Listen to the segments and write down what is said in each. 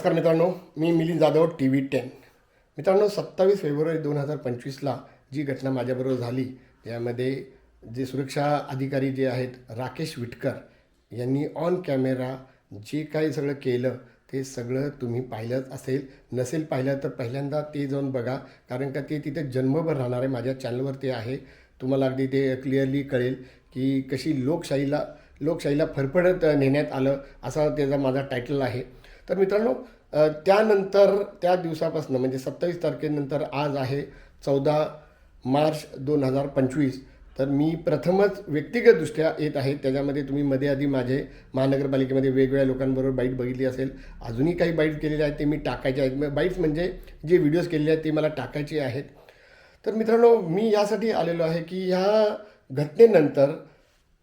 नमस्कार मित्रांनो मी Milind Jadhav T V ten. मित्रांनो सत्तावीस फेब्रुवारी दोन हजार पंचवीसला जी घटना माझ्याबरोबर झाली त्यामध्ये जे सुरक्षा अधिकारी जे आहेत राकेश विटकर यांनी ऑन कॅमेरा जे काही सगळं केलं ते सगळं तुम्ही पाहिलंच असेल. नसेल पाहिलं तर पहिल्यांदा ते जाऊन बघा कारण का ते तिथे जन्मभर राहणार आहे माझ्या चॅनलवर ते आहे. तुम्हाला अगदी ते क्लिअरली कळेल की कशी लोकशाहीला लोकशाहीला फरफडत नेण्यात आलं असा त्याचा माझा टायटल आहे. तर मित्रांनो त्यानंतर त्या दिवसापासून म्हणजे सत्तावीस तारखेनंतर आज आहे चौदा मार्च दोन हजार पंचवीस. तर मी प्रथमच व्यक्तिगतदृष्ट्या येत आहे. त्याच्यामध्ये तुम्ही मध्ये आधी माझे महानगरपालिकेमध्ये वेगवेगळ्या लोकांबरोबर बाईट बघितली असेल. अजूनही काही बाईट केलेले आहेत ते मी टाकायचे आहेत. बाईट्स म्हणजे जे व्हिडिओज केलेले आहेत ते मला टाकायचे आहेत. तर मित्रांनो मी यासाठी आलेलो आहे की ह्या घटनेनंतर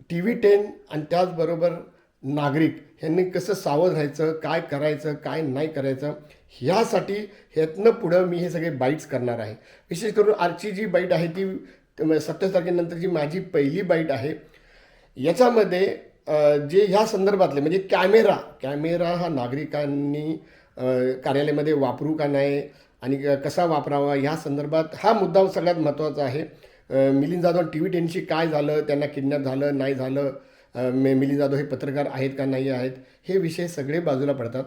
टी व्ही टेन आणि त्याचबरोबर नागरिक ह्यांनी कसं सावध राहायचं काय करायचं काय नाही करायचं ह्यासाठी ह्यातनं पुढं मी हे सगळे बाईट्स करणार आहे. विशेष करून आजची जी बाईट आहे ती सत्तावीस तारखेनंतरची माझी पहिली बाईट आहे याच्यामध्ये जे ह्या संदर्भातले म्हणजे कॅमेरा कॅमेरा हा नागरिकांनी कार्यालयामध्ये वापरू का नाही आणि कसा वापरावा ह्या संदर्भात हा मुद्दा सगळ्यात महत्त्वाचा आहे. मिलिंद जाधव टी व्ही टेनशी काय झालं त्यांना किडनॅप झालं नाही झालं मे मिलिंद जाधव हे पत्रकार आहेत का नाही आहेत हे विषय सगळे बाजूला पडतात.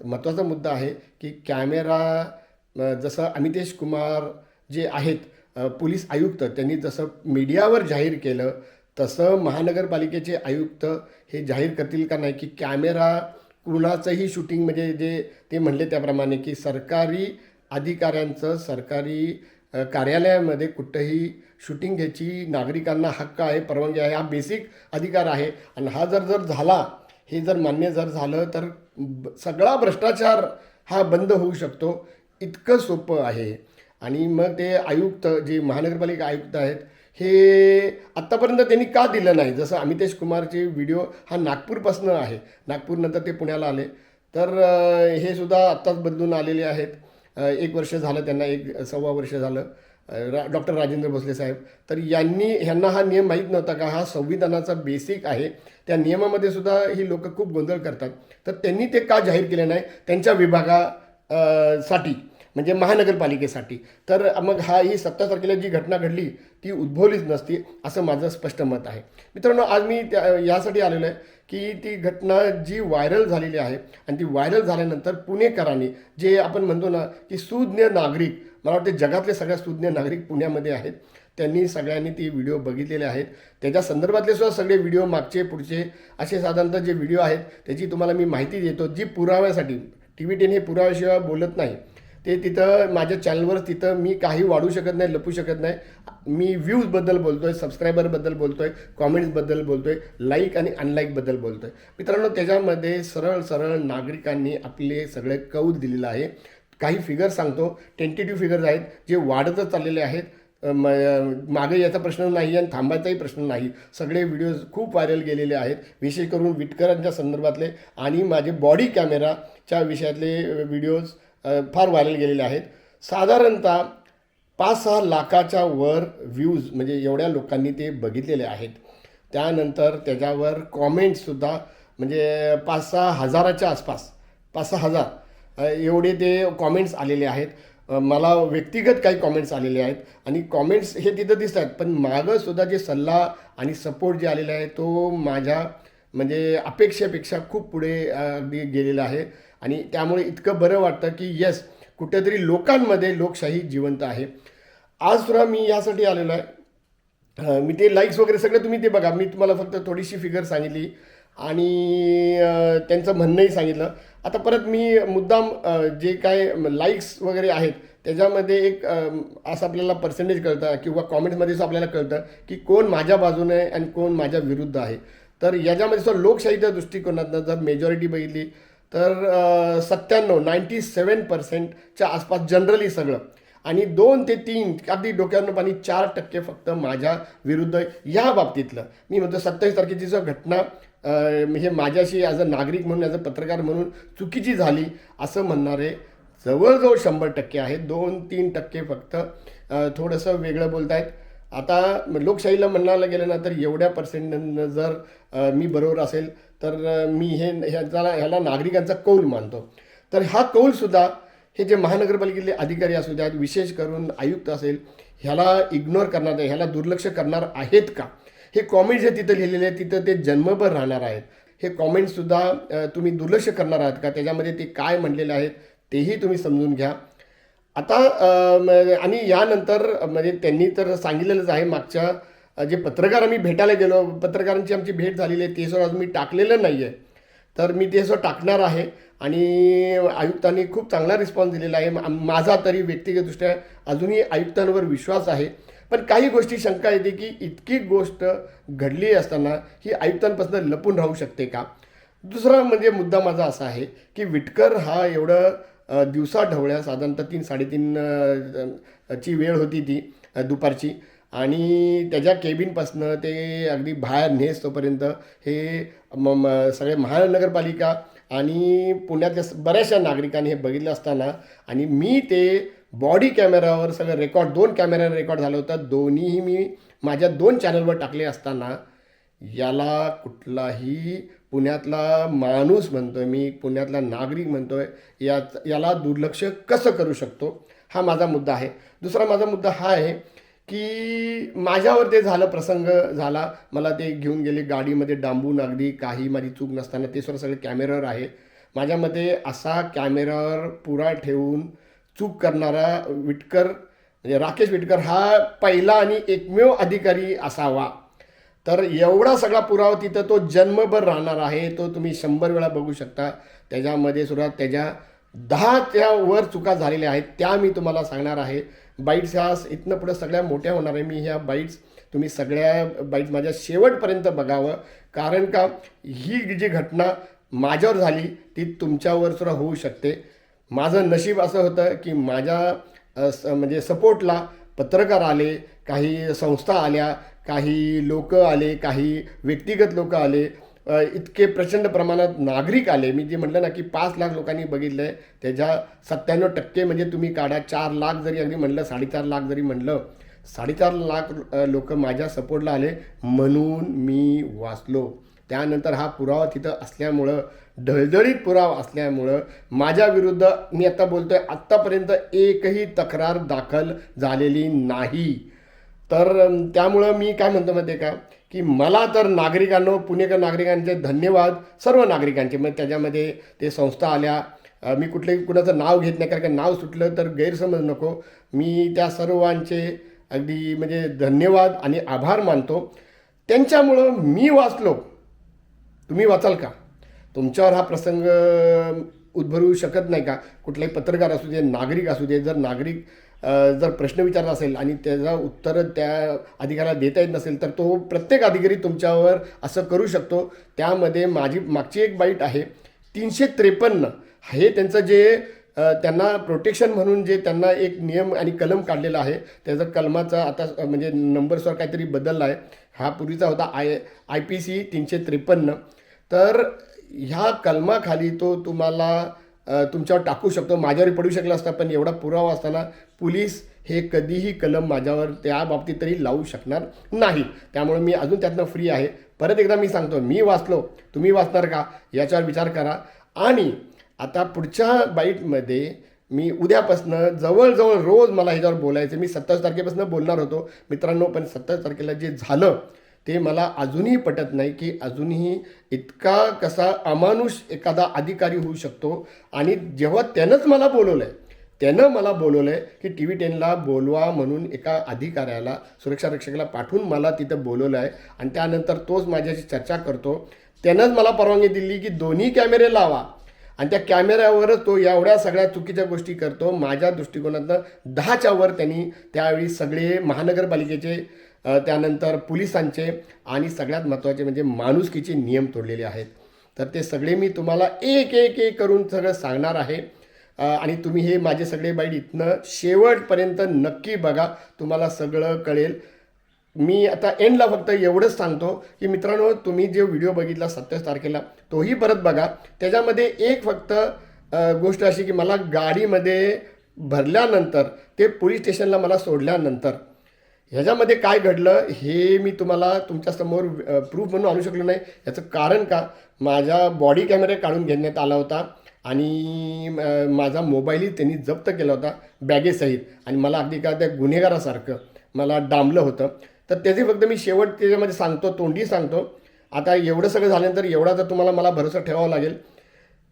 महत्त्वाचा मुद्दा आहे की कॅमेरा जसं अमितेश कुमार जे आहेत पोलीस आयुक्त त्यांनी जसं मीडियावर जाहीर केलं तसं महानगरपालिकेचे आयुक्त हे जाहीर करतील का नाही की कॅमेरा कुणाचंही शूटिंग म्हणजे जे ते म्हणले त्याप्रमाणे की सरकारी अधिकाऱ्यांचं सरकारी कार्यालयामध्ये कुठंही शूटिंग घ्यायची नागरिकांना हक्क आहे परवानगी आहे हा बेसिक अधिकार आहे. आणि हा जर जर झाला हे जर मान्य जर झालं तर सगळा भ्रष्टाचार हा बंद होऊ शकतो. इतकं सोपं आहे. आणि मग ते आयुक्त जे महानगरपालिका आयुक्त आहेत हे आत्तापर्यंत त्यांनी का दिलं नाही? जसं अमितेश कुमारचे व्हिडिओ हा नागपूरपासनं आहे. नागपूरनंतर ते पुण्याला आले. तर हे सुद्धा आत्ताच बदलून आलेले आहेत. एक वर्ष झालं त्यांना एक सव्वा वर्ष झालं. रा डॉक्टर राजेंद्र भोसले साहेब. तर यांनी ह्यांना हा नियम माहीत नव्हता का? हा संविधानाचा बेसिक आहे. त्या नियमामध्ये सुद्धा ही लोक खूप गोंधळ करतात. तर त्यांनी ते का जाहीर केले नाही? त्यांच्या विभागा साठी म्हणजे महानगरपालिकेसाठी. तर मग हा ही सत्ता तारखेला जी घटना घडली ती उद्भवलीच नसती असं माझं स्पष्ट मत आहे. मित्रांनो आज मी त्या यासाठी आलेलो आहे. की ती घटना जी व्हायरल झालेली आहे आणि ती व्हायरल झाल्यानंतर पुणेकरांनी जे आपण म्हणतो ना की सुज्ञ नागरिक मला वाटते जगातले सगळ्या सुज्ञ नागरिक पुण्यामध्ये आहेत. त्यांनी सगळ्यांनी ती व्हिडिओ बघितलेले आहेत. त्याच्या संदर्भातले सुद्धा सगळे व्हिडिओ मागचे पुढचे असे साधारणतः जे व्हिडिओ आहेत त्याची तुम्हाला मी माहिती देतो जी पुराव्यासाठी टी व्ही टेन हे पुराव्याशिवाय बोलत नाही. ते तिथं माझ्या चॅनलवर तिथं मी काही वाढू शकत नाही लपू शकत नाही. मी व्ह्यूजबद्दल बोलतो आहे सबस्क्रायबरबद्दल बोलतो आहे कॉमेंट्सबद्दल बोलतो आहे लाईक आणि अनलाईकबद्दल बोलतो आहे मित्रांनो त्याच्यामध्ये सरळ सरळ नागरिकांनी आपले सगळे कौल दिलेलं आहे. काही फिगर सांगतो. टेंटेटिव्ह फिगर्स आहेत जे वाढतच चाललेले आहेत. म- मागे याचा प्रश्न नाही आणि थांबायचाही प्रश्न नाही. सगळे व्हिडिओज खूप व्हायरल गेलेले आहेत. विशेष करून विटकरांच्या संदर्भातले आणि माझे बॉडी कॅमेराच्या विषयातले व्हिडिओज फार व्हायरल गेलेले आहेत. साधारणतः पाच सहा लाखाच्या वर व्ह्यूज म्हणजे एवढ्या लोकांनी ते बघितलेले आहेत. त्यानंतर त्याच्यावर कॉमेंट्ससुद्धा म्हणजे पाच सहा हजाराच्या आसपास पाच सहा हजार एवढे ते कॉमेंट्स आलेले आहेत. मला व्यक्तिगत काही कॉमेंट्स आलेले आहेत आणि कॉमेंट्स हे तिथं दिसत आहेत. पण मागंसुद्धा जे सल्ला आणि सपोर्ट जे आलेला आहे तो माझ्या म्हणजे अपेक्षेपेक्षा खूप पुढे अगदी गेलेला आहे. आणि त्यामुळे इतकं बरं वाटतं की येस कुठेतरी लोकांमध्ये लोकशाही जिवंत आहे. आज सुद्धा मी यासाठी आलेलो आहे. मी ते लाईक्स वगैरे सगळं तुम्ही ते बघा. मी तुम्हाला फक्त थोडीशी फिगर सांगितली आणि त्यांचं म्हणणंही सांगितलं. आता परत मी मुद्दाम जे काय लाईक्स वगैरे आहेत त्याच्यामध्ये एक असं आपल्याला पर्सेंटेज कळतं किंवा कॉमेंट्समध्ये सुद्धा आपल्याला कळतं की कोण माझ्या बाजूने आहे आणि कोण माझ्या विरुद्ध आहे. तर याच्यामध्ये सुद्धा लोकशाहीच्या दृष्टिकोनातनं जर मेजॉरिटी बघितली तर सत्त्याण्णव नाईंटी सेवन पर्सेंटच्या आसपास जनरली सगळं. आणि दोन ते तीन अगदी डोक्यानं पाणी चार टक्के फक्त माझ्या विरुद्ध या बाबतीतलं. मी म्हणतो सत्तावीस तारखेची जो घटना हे माझ्याशी ॲज अ नागरिक म्हणून ॲज अ पत्रकार म्हणून चुकीची झाली असं म्हणणारे जवळजवळ शंभर टक्के आहेत. दोन तीन टक्के फक्त थोडंसं वेगळं बोलत आहेत आता लोकशाहीला म्हणायला गेलं ना तर एवढ्या पर्सेंटनं जर मी बरोबर असेल तर मी हे ह्याचा ह्याला नागरिकांचा कौल मानतो. तर हा कौलसुद्धा हे जे महानगरपालिकेतले अधिकारी असू द्यात विशेष करून आयुक्त असेल ह्याला इग्नोर करणार नाही ह्याला दुर्लक्ष करणार आहेत का? हे कॉमेंट्स जे तिथं लिहिलेले आहेत तिथं ते जन्मभर राहणार आहेत. हे कॉमेंट्ससुद्धा तुम्ही दुर्लक्ष करणार आहात का? त्याच्यामध्ये ते काय म्हणलेले आहेत तेही तुम्ही समजून घ्या. आता आणि यानंतर म्हणजे त्यांनी तर सांगितलेलंच आहे मागच्या जे पत्रकार आम्ही भेटायला गेलो पत्रकारांची आमची भेट झालेली आहे ते सर अजून मी टाकलेलं नाही आहे तर मी ते सर टाकणार आहे आणि आयुक्तांनी खूप चांगला रिस्पॉन्स दिलेला आहे. मा- माझा तरी व्यक्तिगतदृष्ट्या अजूनही आयुक्तांवर विश्वास आहे. पण काही गोष्टी शंका येते की इतकी गोष्ट घडली असताना ही आयुक्तांपासून लपून राहू शकते का? दुसरा म्हणजे मुद्दा माझा असा आहे की विटकर हा एवढं दिवसा ढवळ्या साधारणतः तीन साडेतीन ची वेळ होती ती दुपारची. आणि त्याच्या केबिनपासनं ते अगदी बाहेर नेसतोपर्यंत हे म म सगळे महानगरपालिका आणि पुण्यातल्या बऱ्याचशा नागरिकांनी हे बघितलं असताना आणि मी ते बॉडी कॅमेरावर सगळं रेकॉर्ड दोन कॅमेऱ्यावर रेकॉर्ड झालं होतं. दोन्हीही मी माझ्या दोन चॅनलवर टाकले असताना याला कुठलाही पुण्यातला माणूस म्हणतोय मी पुण्यातला नागरिक म्हणतो आहे या याला दुर्लक्ष कसं करू शकतो? हा माझा मुद्दा आहे. दुसरा माझा मुद्दा हा आहे की माझ्यावर ते झालं प्रसंग झाला. मला ते घेऊन गेले गाडीमध्ये डांबून अगदी. काही माझी चूक नसताना ते सुद्धा सगळे कॅमेरावर आहे. माझ्या मते असा कॅमेरावर पुरा ठेवून चूक करणारा विटकर म्हणजे राकेश विटकर हा पहिला आणि एकमेव अधिकारी असावा. तर एवढा सगळा पुरावा तिथं तो जन्मभर राहणार आहे. तो तुम्ही शंभर वेळा बघू शकता. त्याच्यामध्ये सुद्धा त्याच्या दहाच्या वर चुका झालेल्या आहेत. त्या मी तुम्हाला सांगणार आहे. बाईट्स ह्या इथनं पुढं सगळ्या मोठ्या होणार आहे. मी ह्या बाईट्स तुम्ही सगळ्या बाईट्स माझ्या शेवटपर्यंत बघावं. कारण का ही जी घटना माझ्यावर झाली ती तुमच्यावर सुद्धा होऊ शकते. माझं नशीब असं होतं की माझ्या स- म्हणजे सपोर्टला पत्रकार आले काही संस्था आल्या काही लोक आले काही व्यक्तिगत लोक आले. इतके प्रचंड प्रमाणात नागरिक आले. मी जे म्हटलं ना की पाच लाख लोकांनी बघितलं आहे त्याच्या सत्त्याण्णव टक्के म्हणजे तुम्ही काढा. चार लाख जरी अगदी म्हणलं साडेचार लाख जरी म्हणलं साडेचार लाख लोक माझ्या सपोर्टला आले म्हणून मी वाचलो. त्यानंतर हा पुरावा तिथं असल्यामुळं ढळढळीत पुरावा असल्यामुळं माझ्या विरुद्ध मी आता बोलतोय आत्तापर्यंत एकही तक्रार दाखल झालेली नाही. तर त्यामुळं मी काय म्हणतो माहिती का? की मला तर नागरिकांनो पुणेकर नागरिकांचे धन्यवाद सर्व नागरिकांचे. मग त्याच्यामध्ये ते संस्था आल्या. मी कुठलेही कुणाचं नाव घेत नाही कारण का नाव सुटलं तर गैरसमज नको. मी त्या सर्वांचे अगदी म्हणजे धन्यवाद आणि आभार मानतो. त्यांच्यामुळं मी वाचलो. तुम्ही वाचाल का? तुमच्यावर हा प्रसंग उद्भवू शकत नाही का? कुठलाही पत्रकार असू दे नागरिक असू दे जर नागरिक जर प्रश्न विचारला असेल आणि त्याचा उत्तर त्या अधिकाऱ्याला देता येत नसेल तर तो प्रत्येक अधिकारी तुमच्यावर असं करू शकतो. त्यामध्ये माझी मागची एक बाईट आहे तीनशे त्रेपन्न हे त्यांचं जे त्यांना प्रोटेक्शन म्हणून जे त्यांना एक नियम आणि कलम काढलेला आहे त्याचा कलमाचा आता म्हणजे नंबरसवर काहीतरी बदलला आहे. हा पूर्वीचा होता आय आय पी सी तीनशे त्रेपन्न. तर ह्या कलमाखाली तो तुम्हाला तुमच्यावर टाकू शकतो. माझ्यावर पडू शकला असता पण एवढा पुरावा असताना पोलीस हे कधीही कलम माझ्यावर त्या बाबतीत तरी लावू शकणार नाही. त्यामुळे मी अजून त्यातनं फ्री आहे. परत एकदा मी सांगतो मी वाचलो तुम्ही वाचणार का? याच्यावर विचार करा. आणि आता पुढच्या बाईटमध्ये मी उद्यापासनं जवळजवळ रोज मला ह्याच्यावर बोलायचं मी सत्तावीस तारखेपासून बोलणार होतो. मित्रांनो पण सत्तावीस तारखेला जे झालं ते मला अजूनही पटत नाही की अजूनही इतका कसा अमानुष एखादा अधिकारी होऊ शकतो. आणि जेव्हा त्यानंच मला बोलवलं आहे त्यानं मला बोलवलं आहे की टी व्ही टेनला बोलवा म्हणून एका अधिकाऱ्याला सुरक्षा रक्षकाला पाठवून मला तिथं बोलवलं आहे आणि त्यानंतर तोच माझ्याशी चर्चा करतो. त्यानंच मला परवानगी दिली की दोन्ही कॅमेरे लावा. आणि त्या कॅमेऱ्यावरच तो एवढ्या सगळ्या चुकीच्या गोष्टी करतो. माझ्या दृष्टिकोनातनं दहाच्या वर त्यांनी त्यावेळी सगळे महानगरपालिकेचे त्यानंतर पोलिसांचे आणि सगळ्यात महत्त्वाचे म्हणजे माणुसकीचे नियम तोडलेले आहेत. तर ते सगळे मी तुम्हाला एक एक एक करून सगळं सांगणार आहे. आणि तुम्ही हे माझे सगळे बाईट इथनं शेवटपर्यंत नक्की बघा तुम्हाला सगळं कळेल. मी आता एंडला फक्त एवढंच सांगतो की मित्रांनो तुम्ही जे व्हिडिओ बघितला सत्तावीस तारखेला तोही परत बघा. त्याच्यामध्ये एक फक्त गोष्ट अशी की मला गाडीमध्ये भरल्यानंतर ते पोलीस स्टेशनला मला सोडल्यानंतर ह्याच्यामध्ये काय घडलं हे मी तुम्हाला तुमच्यासमोर प्रूफ म्हणून आणू शकलो नाही. याचं कारण का? माझ्या बॉडी कॅमेरा काढून घेण्यात आला होता. आणि माझा मोबाईलही त्यांनी जप्त केला होता बॅगेसहित. आणि मला अगदी का त्या गुन्हेगारासारखं मला डांबलं होतं. तर त्याचे फक्त मी शेवट त्याच्यामध्ये सांगतो तोंडी सांगतो. आता एवढं सगळं झाल्यानंतर एवढा तर तुम्हाला मला भरोसा ठेवावा लागेल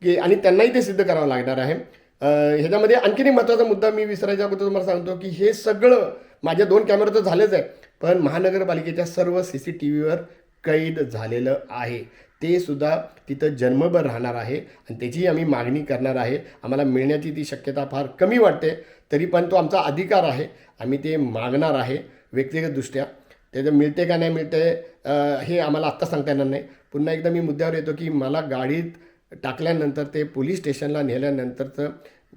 की आणि त्यांनाही ते सिद्ध करावं लागणार आहे. ह्याच्यामध्ये आणखीन एक महत्त्वाचा मुद्दा मी विसरायच्या अगोदर तुम्हाला सांगतो की हे सगळं माझ्या दोन कॅमेरा तर झालेच आहे. पण महानगरपालिकेच्या सर्व सी सी टी व्हीवर कैद झालेलं आहे. ते सुद्धा तिथं जन्मभर राहणार आहे आणि त्याची आम्ही मागणी करणार आहे. आम्हाला मिळण्याची ती शक्यता फार कमी वाटते तरी पण तो आमचा अधिकार आहे. आम्ही ते मागणार आहे व्यक्तिगतदृष्ट्या. त्याचं मिळते का नाही मिळते हे आम्हाला आत्ता सांगता येणार नाही. पुन्हा एकदा मी मुद्द्यावर येतो की मला गाडीत टाकल्यानंतर ते पोलीस स्टेशनला नेल्यानंतरचं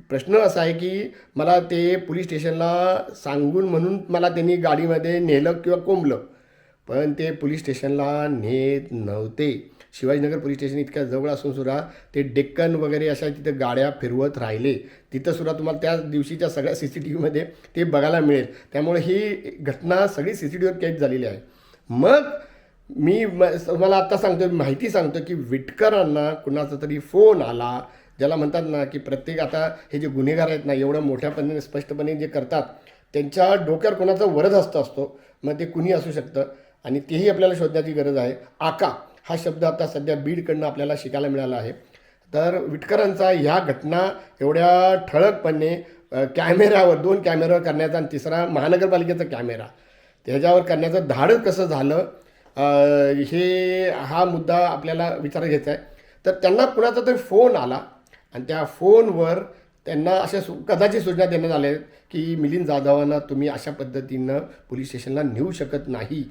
प्रश्न असा आहे की मला ते पोलीस स्टेशनला सांगून म्हणून मला त्यांनी गाडीमध्ये नेलं किंवा कोंबलं. पण ते पोलीस स्टेशनला नेत नव्हते. शिवाजीनगर पोलीस स्टेशन इतक्या जवळ असून सुद्धा ते डेक्कन वगैरे अशा तिथं गाड्या फिरवत राहिले. तिथं सुद्धा तुम्हाला त्या दिवशीच्या सगळ्या सी सी टी व्हीमध्ये ते बघायला मिळेल. त्यामुळे ही घटना सगळी सी सी टी व्हीवर कैद झालेली आहे. मग मी म- तुम्हाला आत्ता सांगतो माहिती सांगतो की विटकरांना कुणाचा तरी फोन आला ज्याला म्हणतात ना की प्रत्येक आता हे जे गुन्हेगार आहेत ना एवढं पद्धतीने स्पष्टपणे जे करतात त्यांच्या डोक्यावर कोणाचा वरद हस्त असतो मग ते कुणी असू शकतं. आणि तेही आपल्याला शोधण्याची गरज आहे. आका हा शब्द आता सध्या बीडकडनं आपल्याला शिकायला मिळाला आहे. तर विटकरांचा ह्या घटना एवढ्या ठळकपणे कॅमेऱ्यावर दोन कॅमेऱ्यावर करण्याचा आणि तिसरा महानगरपालिकेचा कॅमेरा. त्याच्यावर करण्याचं धाडं कसं झालं? हे हा मुद्दा आपल्याला विचार घ्यायचा आहे. तर त्यांना कुणाचा तरी फोन आला आणि त्या फोनवर त्यांना अशा सु कदाचित सूचना देण्यात आल्या आहेत की मिलिंद जाधवांना तुम्ही अशा पद्धतीनं पोलीस स्टेशनला नेऊ शकत नाही.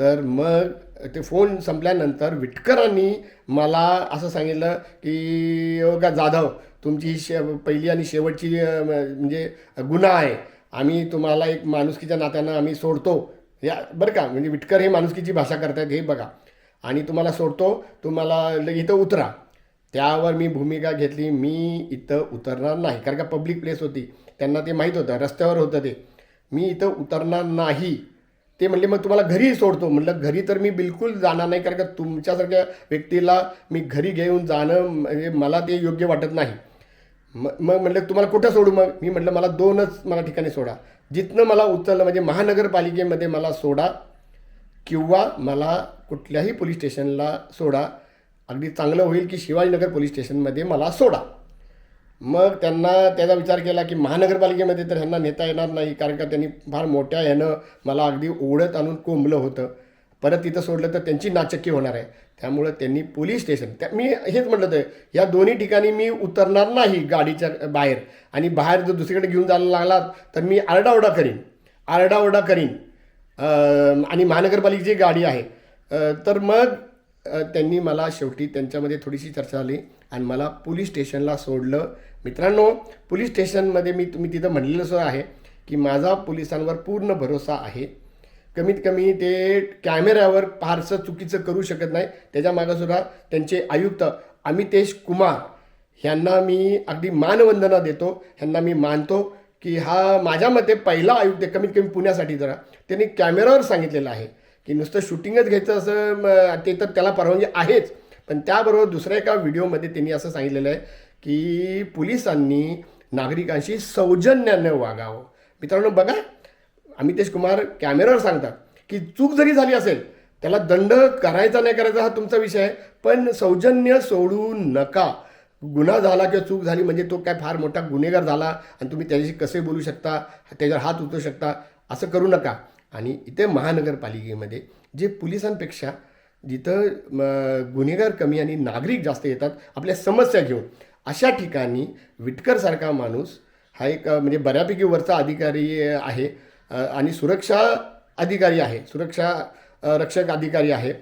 तर मग ते फोन संपल्यानंतर विटकरांनी मला असं सांगितलं की योगा का जाधव तुमची शे पहिली आणि शेवटची म्हणजे गुन्हा आहे. आम्ही तुम्हाला एक माणुसकीच्या नात्यानं आम्ही सोडतो. या बरं का? म्हणजे विटकर हे माणुसकीची भाषा करतायत हे बघा. आणि तुम्हाला सोडतो तुम्हाला इथं उतरा. त्यावर मी भूमिका घेतली मी इथं उतरणार नाही. कारण का पब्लिक प्लेस होती. त्यांना ते माहीत होतं रस्त्यावर होतं ते. मी इथं उतरणार नाही. ते म्हणले मग तुम्हाला घरी सोडतो. म्हटलं घरी तर मी बिलकुल जाणार नाही कारण का तुमच्यासारख्या व्यक्तीला मी घरी घेऊन जाणं म्हणजे मला ते योग्य वाटत नाही. मग मग म्हटलं तुम्हाला कुठं सोडू मग? मी म्हटलं मला दोनच मला ठिकाणी सोडा. जिथनं मला उचललं म्हणजे महानगरपालिकेमध्ये मला सोडा किंवा मला कुठल्याही पोलीस स्टेशनला सोडा. अगदी चांगलं होईल की शिवाजीनगर पोलीस स्टेशनमध्ये मला सोडा. मग त्यांना त्याचा विचार केला की महानगरपालिकेमध्ये तर ह्यांना नेता येणार नाही कारण का त्यांनी फार मोठ्या ह्यानं मला अगदी ओढत आणून कोंबलं होतं. परत तिथं सोडलं तर त्यांची नाचक्की होणार आहे. त्यामुळं त्यांनी पोलीस स्टेशन त्या मी हेच म्हटलं होतं या दोन्ही ठिकाणी मी उतरणार नाही गाडीच्या बाहेर. आणि बाहेर जर दुसरीकडे घेऊन जायला लागलात तर मी आरडाओरडा करीन आरडाओरडा करीन. आणि महानगरपालिकेची गाडी आहे तर मग त्यांनी मला शेवटी त्यांच्यामध्ये थोडीशी चर्चा झाली. आणि मला पोलीस स्टेशनला सोडलं. मित्रांनो पोलीस स्टेशनमध्ये मी तुम्ही तिथं म्हणलेलं सुद्धा आहे की माझा पोलिसांवर पूर्ण भरोसा आहे. कमीत कमी ते कॅमेऱ्यावर फारसं चुकीचं करू शकत नाही. त्याच्या मागंसुद्धा त्यांचे आयुक्त अमितेश कुमार ह्यांना मी अगदी मानवंदना देतो. ह्यांना मी मानतो की हा माझ्या मते पहिला आयुक्त आहे, कमीत कमी पुण्यासाठी जरा. त्यांनी कॅमेऱ्यावर सांगितलेलं आहे की नुसतं शूटिंगच घ्यायचं असं ते तर त्याला परवानगी आहेच. पण त्याबरोबर दुसऱ्या एका व्हिडिओमध्ये त्यांनी असं सांगितलेलं आहे की पोलिसांनी नागरिकांशी सौजन्यानं वागावं. मित्रांनो बघा अमितेश कुमार कॅमेरावर सांगतात की चूक जरी झाली असेल त्याला दंड करायचा नाही करायचा हा तुमचा विषय आहे पण सौजन्य सोडू नका. गुन्हा झाला किंवा चूक झाली म्हणजे तो काय फार मोठा गुन्हेगार झाला आणि तुम्ही त्याच्याशी कसे बोलू शकता त्याच्यावर हात उचलू शकता असं करू नका. आणि इथे महानगरपालिकेमध्ये जे पोलिसांपेक्षा जिथं गुन्हेगार कमी आणि नागरिक जास्त येतात आपल्या समस्या घेऊन. अशा ठिकाणी विटकरसारखा माणूस हा एक म्हणजे बऱ्यापैकी वरचा अधिकारी आहे आणि सुरक्षा अधिकारी आहे सुरक्षा रक्षक अधिकारी आहे.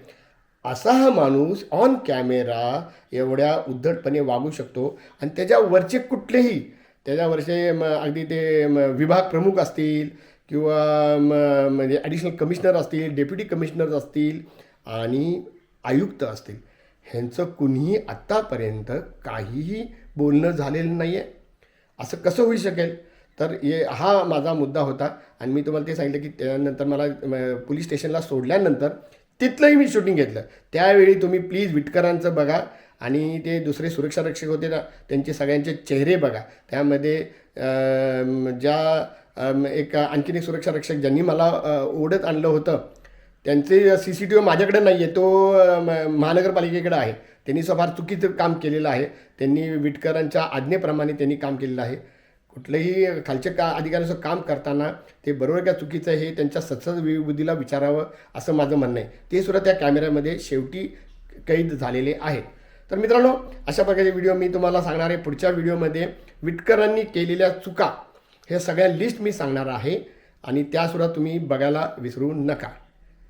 असा हा माणूस ऑन कॅमेरा एवढ्या उद्धटपणे वागू शकतो आणि त्याच्यावरचे कुठलेही त्याच्यावरचे म, अगदी ते विभाग प्रमुख असतील किंवा म्हणजे ॲडिशनल कमिशनर असतील डेप्युटी कमिशनर असतील आणि आयुक्त असतील ह्यांचं कुणीही आत्तापर्यंत काहीही बोलणं झालेलं नाही आहे असं कसं होऊ शकेल? तर हे हा माझा मुद्दा होता आणि मी तुम्हाला ते सांगितलं की त्यानंतर मला पोलीस स्टेशनला सोडल्यानंतर तिथलंही मी शूटिंग घेतलं. त्यावेळी तुम्ही प्लीज विटकरांचं बघा आणि ते दुसरे सुरक्षा रक्षक होते ना त्यांचे सगळ्यांचे चेहरे बघा. त्यामध्ये ज्या एक आणखीन एक सुरक्षा रक्षक ज्यांनी मला ओढत आणलं होतं त्यांचे सी सी टी व्ही माझ्याकडे नाही आहे तो म- महानगरपालिकेकडे आहे. त्यांनी असं फार चुकीचं काम केलेलं आहे. त्यांनी विटकरांच्या आज्ञेप्रमाणे त्यांनी काम केलेलं आहे. कुठलंही खालच्या का अधिकाऱ्यांचं काम करताना ते बरोबर का चुकीचं हे त्यांच्या सत्सद विबुद्धीला विचारावं असं माझं म्हणणं आहे. ते सुद्धा त्या कॅमेऱ्यामध्ये शेवटी कैद झालेले आहेत. तर मित्रांनो अशा प्रकारचे व्हिडिओ मी तुम्हाला सांगणार आहे. पुढच्या व्हिडिओमध्ये विटकरांनी केलेल्या चुका हे सगळ्या लिस्ट मी सांगणार आहे. आणि त्यासुद्धा तुम्ही बघायला विसरू नका.